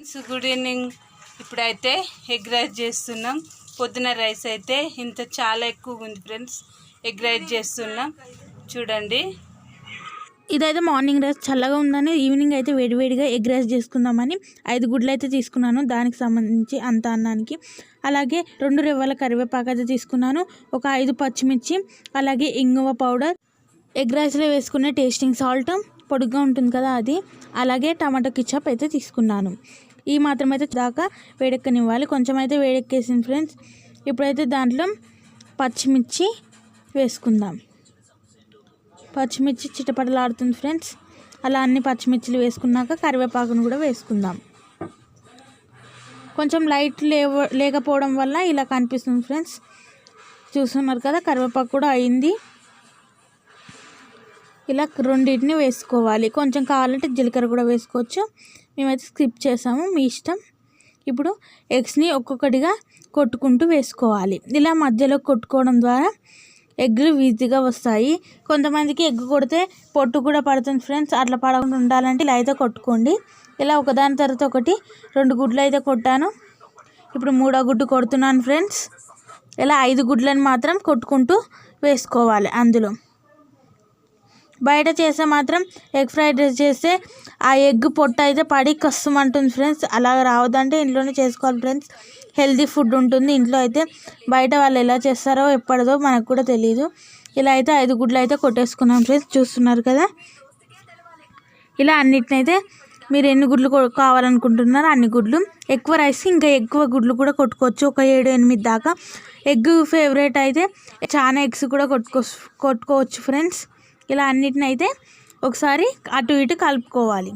Friends good evening ఇప్పుడైతే egg rice చేస్తున్నాం. పొద్దున రైస్ అయితే ఇంత చాలా ఎక్కువగా ఉంది ఫ్రెండ్స్. ఎగ్ రైస్ చేస్తున్నాం. చూడండి. ఇదైతే మార్నింగ్ రైస్ చల్లగా ఉందని ఈవినింగ్ అయితే వేడివేడిగా ఎగ్ రైస్ చేసుకుందామని ఐదు గుడ్లు అయితే తీసుకున్నాను. దానికి సంబంధించి అంత అన్నానికి. అలాగే రెండు రెవ్వల కరివేపాకు అయితే తీసుకున్నాను. ఒక ఐదు పచ్చిమిర్చి అలాగే ఇంగువ పౌడర్. ఎగ్ రైస్లో వేసుకునే టేస్టింగ్ సాల్ట్ పొడుగ్గా ఉంటుంది కదా అది. అలాగే టమాటో కిచప్ అయితే తీసుకున్నాను. ఈ మాత్రం అయితే దాకా వేడెక్కనివ్వాలి. కొంచెం అయితే వేడెక్కేసింది ఫ్రెండ్స్ ఇప్పుడైతే దాంట్లో పచ్చిమిర్చి వేసుకుందాం. పచ్చిమిర్చి చిటపటలాడుతుంది ఫ్రెండ్స్. అలా అన్ని పచ్చిమిర్చిలు వేసుకున్నాక కరివేపాకును కూడా వేసుకుందాం. కొంచెం లైట్ లేవ లేకపోవడం వల్ల ఇలా కనిపిస్తుంది ఫ్రెండ్స్. చూస్తున్నారు కదా కరివేపాకు కూడా అయింది. ఇలా రెండింటిని వేసుకోవాలి. కొంచెం కావాలంటే జీలకర్ర కూడా వేసుకోవచ్చు. మేమైతే స్కిప్ చేసాము మీ ఇష్టం. ఇప్పుడు ఎగ్స్ని ఒక్కొక్కటిగా కొట్టుకుంటూ వేసుకోవాలి. ఇలా మధ్యలో కొట్టుకోవడం ద్వారా ఎగ్లు ఈజీగా వస్తాయి. కొంతమందికి ఎగ్ కొడితే పొట్టు కూడా పడుతుంది ఫ్రెండ్స్. అట్లా పడకుండా ఉండాలంటే ఇలా అయితే కొట్టుకోండి. ఇలా ఒకదాని తర్వాత ఒకటి రెండు గుడ్లు అయితే కొట్టాను. ఇప్పుడు మూడో గుడ్డు కొడుతున్నాను ఫ్రెండ్స్. ఇలా ఐదు గుడ్లను మాత్రం కొట్టుకుంటూ వేసుకోవాలి అందులో. బయట చేస్తే మాత్రం ఎగ్ ఫ్రైడ్ రైస్ చేస్తే ఆ ఎగ్ పొట్ట అయితే పడి కష్టమంటుంది ఫ్రెండ్స్. అలా రావద్దంటే ఇంట్లోనే చేసుకోవాలి ఫ్రెండ్స్. హెల్తీ ఫుడ్ ఉంటుంది. ఇంట్లో అయితే బయట వాళ్ళు ఎలా చేస్తారో ఎప్పటిదో మనకు కూడా తెలియదు ఇలా అయితే ఐదు గుడ్లు అయితే కొట్టేసుకున్నాం ఫ్రెండ్స్. చూస్తున్నారు కదా? ఇలా అన్నిటినైతే మీరు ఎన్ని గుడ్లు కొ- కావాలనుకుంటున్నారో అన్ని గుడ్లు. ఎక్కువ రైస్ ఇంకా ఎక్కువ గుడ్లు కూడా కొట్టుకోవచ్చు. ఒక ఏడు ఎనిమిది దాకా. ఎగ్ ఫేవరెట్ అయితే చాలా ఎగ్స్ కూడా కొట్టుకో కొట్టుకోవచ్చు ఫ్రెండ్స్. ఇలా అన్నిటిని అయితే ఒకసారి అటు ఇటు కలుపుకోవాలి.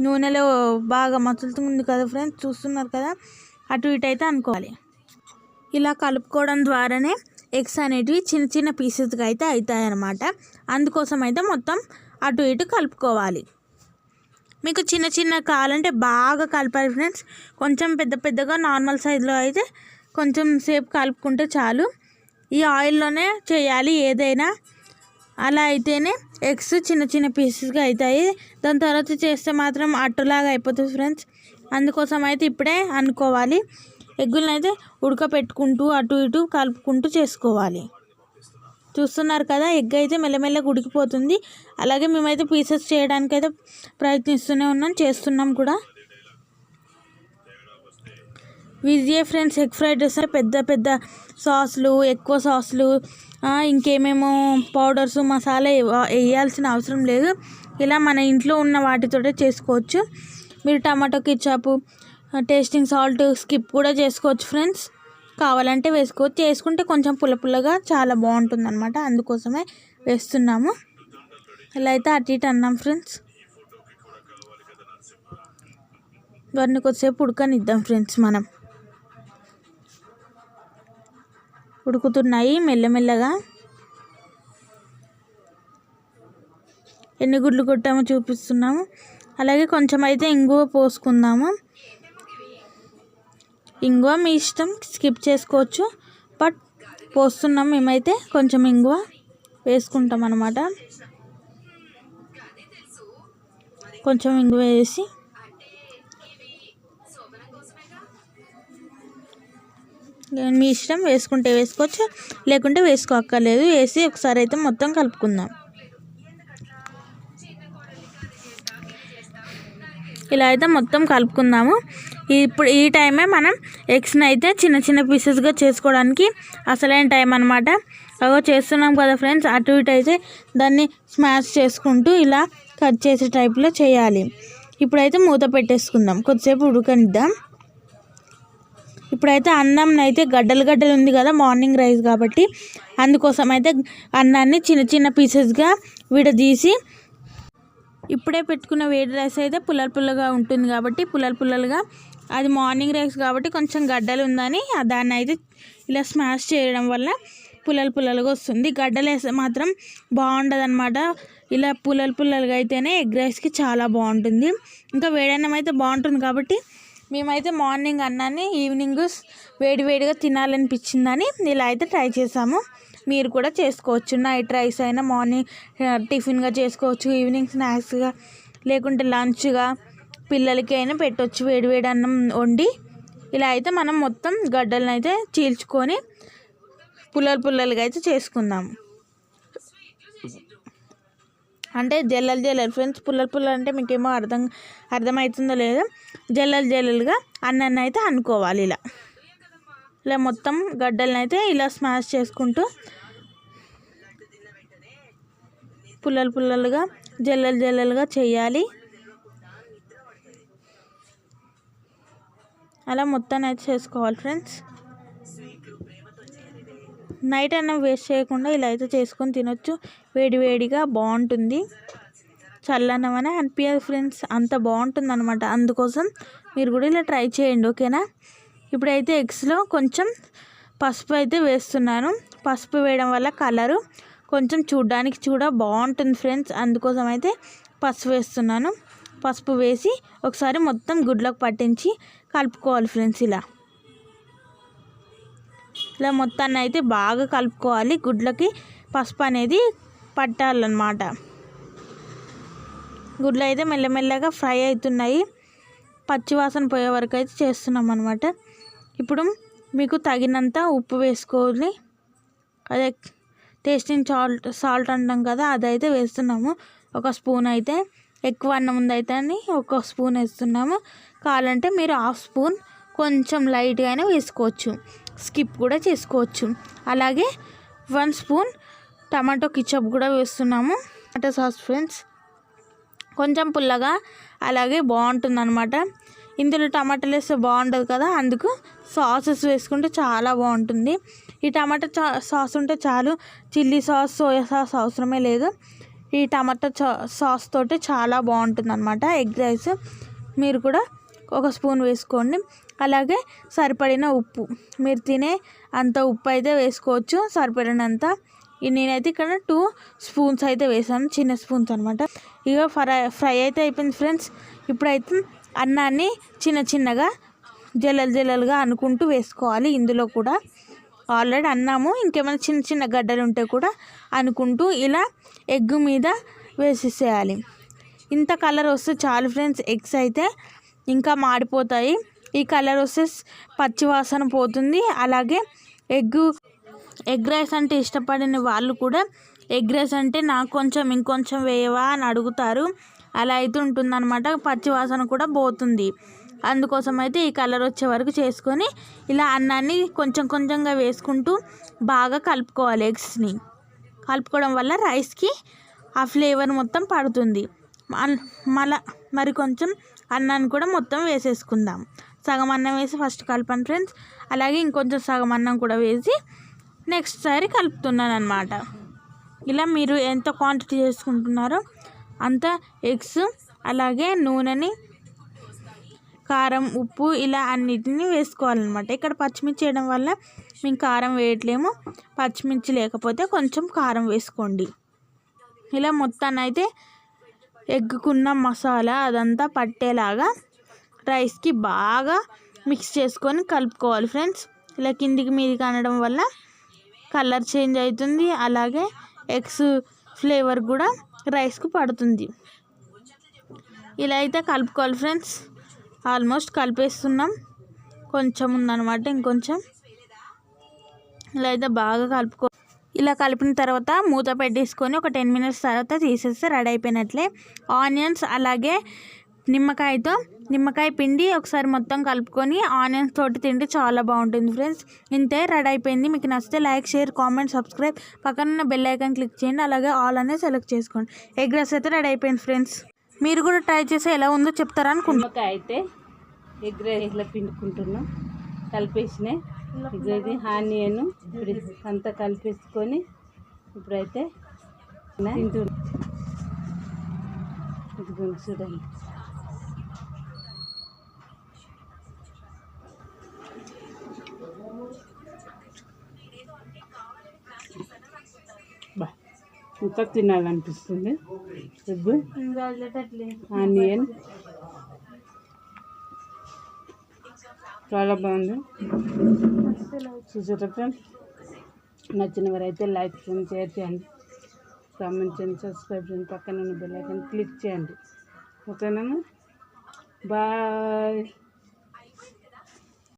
నూనెలో బాగా మసులుతుంది కదా ఫ్రెండ్స్? చూస్తున్నారు కదా? అటు ఇటు అయితే అనుకోవాలి. ఇలా కలుపుకోవడం ద్వారానే ఎగ్స్ అనేటివి చిన్న చిన్న పీసెస్గా అయితే అవుతాయన్నమాట. అందుకోసం అయితే మొత్తం అటు ఇటు కలుపుకోవాలి. మీకు చిన్న చిన్న కావాలంటే బాగా కలపాలి ఫ్రెండ్స్. కొంచెం పెద్ద పెద్దగా నార్మల్ సైజులో అయితే కొంచెం సేపు కలుపుకుంటే చాలు. ఈ ఆయిల్లోనే చేయాలి ఏదైనా. అలా అయితేనే ఎగ్స్ చిన్న చిన్న పీసెస్గా అవుతాయి దాని తర్వాత చేస్తే మాత్రం అట్టులాగా అయిపోతుంది ఫ్రెండ్స్ అందుకోసం అయితే ఇప్పుడే అనుకోవాలి. ఎగ్గులను అయితే ఉడకపెట్టుకుంటూ అటు ఇటు కలుపుకుంటూ చేసుకోవాలి. చూస్తున్నారు కదా ఎగ్ అయితే మెల్లమెల్లగా ఉడికిపోతుంది. అలాగే మేమైతే పీసెస్ చేయడానికైతే ప్రయత్నిస్తూనే ఉన్నాం చేస్తున్నాం కూడా. విజయ ఫ్రెండ్స్ ఎగ్ ఫ్రైడ్ రైస్ పెద్ద పెద్ద సాసులు ఎక్కువ సాసులు ఇంకేమేమో పౌడర్స్ మసాలా వేయాల్సిన అవసరం లేదు. ఇలా మన ఇంట్లో ఉన్న వాటితోటే చేసుకోవచ్చు. మీరు tomato ketchup tasting salt skip కూడా చేసుకోవచ్చు ఫ్రెండ్స్. కావాలంటే వేసుకోవచ్చు. వేసుకుంటే కొంచెం పుల్ల పుల్లగా చాలా బాగుంటుంది అనమాట అందుకోసమే వేస్తున్నాము. ఇలా అయితే అటు ఇటు అన్నాం ఫ్రెండ్స్. వారిని కొద్దిసేపు ఉడకనిద్దాం ఫ్రెండ్స్ మనం. ఉడుకుతున్నాయి మెల్లమెల్లగా. ఎన్ని గుడ్లు కొట్టామో చూపిస్తున్నాము. అలాగే కొంచెం అయితే ఇంగువ పోసుకుందాము. ఇంగువ మీ ఇష్టం స్కిప్ చేసుకోవచ్చు. బట్ పోస్తున్నాం మేమైతే కొంచెం ఇంగువ వేసుకుంటాం అన్నమాట కొంచెం ఇంగువ వేసి మీ ఇష్టం వేసుకుంటే వేసుకోవచ్చు లేకుంటే వేసుకోక్కర్లేదు. వేసి ఒకసారి అయితే మొత్తం కలుపుకుందాం. ఇలా అయితే మొత్తం కలుపుకుందాము. ఇప్పుడు ఈ టైమే మనం ఎగ్స్ని అయితే చిన్న చిన్న పీసెస్గా చేసుకోవడానికి అసలైన టైం అనమాట అగో చేస్తున్నాం కదా ఫ్రెండ్స్ అటు ఇటు అయితే దాన్ని స్మాష్ చేసుకుంటూ ఇలా కట్ చేసే టైప్లో చేయాలి. ఇప్పుడైతే మూత పెట్టేసుకుందాం. కొద్దిసేపు ఉడకనిద్దాం. ఇప్పుడైతే అన్నం అయితే గడ్డలు గడ్డలు ఉంది కదా మార్నింగ్ రైస్ కాబట్టి. అందుకోసం అయితే అన్నాన్ని చిన్న చిన్న పీసెస్గా విడదీసి ఇప్పుడే పెట్టుకున్న వేడి రైస్ అయితే పుల్లలు పుల్లగా ఉంటుంది కాబట్టి పుల్లలు పుల్లలుగా. అది మార్నింగ్ రైస్ కాబట్టి కొంచెం గడ్డలు ఉందని దాన్ని అయితే ఇలా స్మాష్ చేయడం వల్ల పుల్లలు పుల్లలుగా వస్తుంది. గడ్డలు వేస్తే మాత్రం బాగుండదు అనమాట ఇలా పుల్లలు పుల్లలుగా అయితేనే ఎగ్ రైస్కి చాలా బాగుంటుంది. ఇంకా వేడన్నం అయితే బాగుంటుంది కాబట్టి మేమైతే మార్నింగ్ అన్నాన్ని ఈవినింగ్ వేడివేడిగా తినాలనిపించిందని ఇలా అయితే ట్రై చేసాము. మీరు కూడా చేసుకోవచ్చు. నైట్ రైస్ అయినా మార్నింగ్ టిఫిన్గా చేసుకోవచ్చు. ఈవినింగ్ స్నాక్స్గా లేకుంటే లంచ్గా పిల్లలకి అయినా పెట్టవచ్చు వేడివేడి అన్నం వండి ఇలా అయితే మనం మొత్తం గడ్డలను అయితే చీల్చుకొని పుల్లలు పుల్లలుగా అయితే చేసుకుందాం. అంటే జల్లలు జల్లలు. ఫ్రెండ్స్ పుల్లలు పుల్లలు అంటే మీకేమో అర్థం అర్థమవుతుందో లేదో జల్లలు జల్లలుగా అన్నాన్ని అయితే అనుకోవాలి ఇలా. ఇలా మొత్తం గడ్డలను అయితే ఇలా స్మాష్ చేసుకుంటూ పుల్లలు పుల్లలుగా జల్లలు జల్లలుగా చేయాలి. అలా మొత్తాన్ని అయితే చేసుకోవాలి ఫ్రెండ్స్. నైట్ అన్నం వేస్ట్ చేయకుండా ఇలా అయితే చేసుకొని తినొచ్చు. వేడివేడిగా బాగుంటుంది. చల్లన్నం అని అనిపించదు ఫ్రెండ్స్ అంత బాగుంటుంది అనమాట అందుకోసం మీరు కూడా ఇలా ట్రై చేయండి ఓకేనా? ఇప్పుడైతే ఎగ్స్లో కొంచెం పసుపు అయితే వేస్తున్నాను. పసుపు వేయడం వల్ల కలరు కొంచెం చూడ్డానికి చూడ బాగుంటుంది ఫ్రెండ్స్. అందుకోసం అయితే పసుపు వేస్తున్నాను. పసుపు వేసి ఒకసారి మొత్తం గుడ్లకు పట్టించి కలుపుకోవాలి ఫ్రెండ్స్ ఇలా. ఇలా మొత్తాన్ని అయితే బాగా కలుపుకోవాలి. గుడ్లకి పసుపు అనేది పట్టాలన్నమాట. గుడ్లు అయితే మెల్లమెల్లగా ఫ్రై అవుతున్నాయి. పచ్చివాసన పోయే వరకు అయితే చేస్తున్నాం అనమాట ఇప్పుడు మీకు తగినంత ఉప్పు వేసుకోవాలి అదే టేస్టింగ్ సాల్ట్ సాల్ట్ అంటాం కదా అదైతే వేస్తున్నాము. ఒక స్పూన్ అయితే ఎక్కువ అన్నం ఉందైతే అని ఒక స్పూన్ వేస్తున్నాము. కావాలంటే మీరు హాఫ్ స్పూన్ కొంచెం లైట్గానే వేసుకోవచ్చు. స్కిప్ కూడా చేసుకోవచ్చు. అలాగే వన్ స్పూన్ టమాటో కిచప్ కూడా వేస్తున్నాము. Tomato sauce friends. కొంచెం పుల్లగా అలాగే బాగుంటుంది అనమాట ఇందులో టమాటాలు వేస్తే బాగుంటుంది కదా అందుకు సాసెస్ వేసుకుంటే చాలా బాగుంటుంది. ఈ టమాటా చా సాస్ ఉంటే చాలు చిల్లీ సాస్ సోయా సాస్ అవసరమే లేదు. ఈ టమాటా సాస్ తోటి చాలా బాగుంటుంది అనమాట ఎగ్ రైస్ మీరు కూడా ఒక స్పూన్ వేసుకోండి. అలాగే సరిపడిన ఉప్పు. మీరు తినే అంత ఉప్పు అయితే వేసుకోవచ్చు. సరిపడినంత నేనైతే ఇక్కడ టూ స్పూన్స్ అయితే వేసాను. చిన్న స్పూన్స్ అనమాట ఇక ఫ్రై ఫ్రై అయితే అయిపోయింది ఫ్రెండ్స్. ఇప్పుడైతే అన్నాన్ని చిన్న చిన్నగా జల్లలు జల్లలుగా అనుకుంటూ వేసుకోవాలి. ఇందులో కూడా ఆల్రెడీ అన్నాము. ఇంకేమైనా చిన్న చిన్న గడ్డలు ఉంటే కూడా అనుకుంటూ ఇలా ఎగ్ మీద వేసేసేయాలి. ఇంత కలర్ వస్తే చాలు ఫ్రెండ్స్. ఎగ్స్ అయితే ఇంకా మాడిపోతాయి. ఈ కలర్ వస్తే పచ్చివాసన పోతుంది. అలాగే ఎగ్ ఎగ్ రైస్ అంటే ఇష్టపడిన వాళ్ళు కూడా ఎగ్ రైస్ అంటే నాకు కొంచెం ఇంకొంచెం వేయవా అని అడుగుతారు. అలా అయితే ఉంటుందన్నమాట. అనమాట పచ్చివాసన కూడా పోతుంది. అందుకోసం అయితే ఈ కలర్ వచ్చే వరకు చేసుకొని ఇలా అన్నాన్ని కొంచెం కొంచెంగా వేసుకుంటూ బాగా కలుపుకోవాలి ఎగ్స్ని. కలుపుకోవడం వల్ల రైస్కి ఆ ఫ్లేవర్ మొత్తం పడుతుంది. మళ్ళా మరి కొంచెం అన్నాన్ని కూడా మొత్తం వేసేసుకుందాం. సగం అన్నం వేసి ఫస్ట్ కలపండి ఫ్రెండ్స్. అలాగే ఇంకొంచెం సగం అన్నం కూడా వేసి నెక్స్ట్ సారి కలుపుతున్నాను అనమాట ఇలా మీరు ఎంత క్వాంటిటీ చేసుకుంటున్నారో అంత ఎగ్స్ అలాగే నూనెని కారం ఉప్పు ఇలా అన్నిటిని వేసుకోవాలన్నమాట. ఇక్కడ పచ్చిమిర్చి వేయడం వల్ల మేము కారం వేయట్లేము. పచ్చిమిర్చి లేకపోతే కొంచెం కారం వేసుకోండి. ఇలా మొత్తాన్ని అయితే ఎగ్గుకున్న మసాలా అదంతా పట్టేలాగా రైస్కి బాగా మిక్స్ చేసుకొని కలుపుకోవాలి ఫ్రెండ్స్. ఇలా కిందికి మీదికి అనడం వల్ల కలర్ చేంజ్ అవుతుంది. అలాగే ఎగ్స్ ఫ్లేవర్ కూడా రైస్కు పడుతుంది. ఇలా అయితే కలుపుకోవాలి ఫ్రెండ్స్. ఆల్మోస్ట్ కలిపేస్తున్నాం. కొంచెం ఉందన్నమాట ఇంకొంచెం. ఇలా అయితే బాగా కలుపుకో ఇలా కలిపిన తర్వాత మూత పెట్టేసుకొని ఒక టెన్ మినిట్స్ తర్వాత తీసేస్తే రెడీ అయిపోయినట్లే. ఆనియన్స్ అలాగే నిమ్మకాయతో నిమ్మకాయ పిండి ఒకసారి మొత్తం కలుపుకొని ఆనియన్స్ తోటి తింటే చాలా బాగుంటుంది ఫ్రెండ్స్. ఇంతే రెడీ అయిపోయింది. మీకు నచ్చితే లైక్ షేర్ కామెంట్ సబ్స్క్రైబ్. పక్కన బెల్ ఐకాన్ క్లిక్ చేయండి. అలాగే ఆల్ అనేది సెలెక్ట్ చేసుకోండి. ఎగ్ రైస్ అయితే రెడీ అయిపోయింది ఫ్రెండ్స్. మీరు కూడా ట్రై చేసి ఎలా ఉందో చెప్తారా అనుకుంటున్నా. అయితే ఎగ్ రైస్ పిండుకుంటున్నాం. కలిపేసినాయి. ఇది ఆనియన్ ఇప్పుడు అంతా కలిపేసుకొని ఇప్పుడైతే తింటున్నాం. చూడండి. ఇంకా తినాలనిపిస్తుంది. Egg onion. చాలా బాగుంది. చూసారా ఫ్రెండ్స్ నచ్చిన వారైతే లైక్ చేయండి షేర్ చేయండి. కామెంట్ చేయండి సబ్స్క్రైబ్ చేయండి. పక్కన ఉన్న బెల్ ఐకాన్ క్లిక్ చేయండి. ఓకేనా? బాయ్.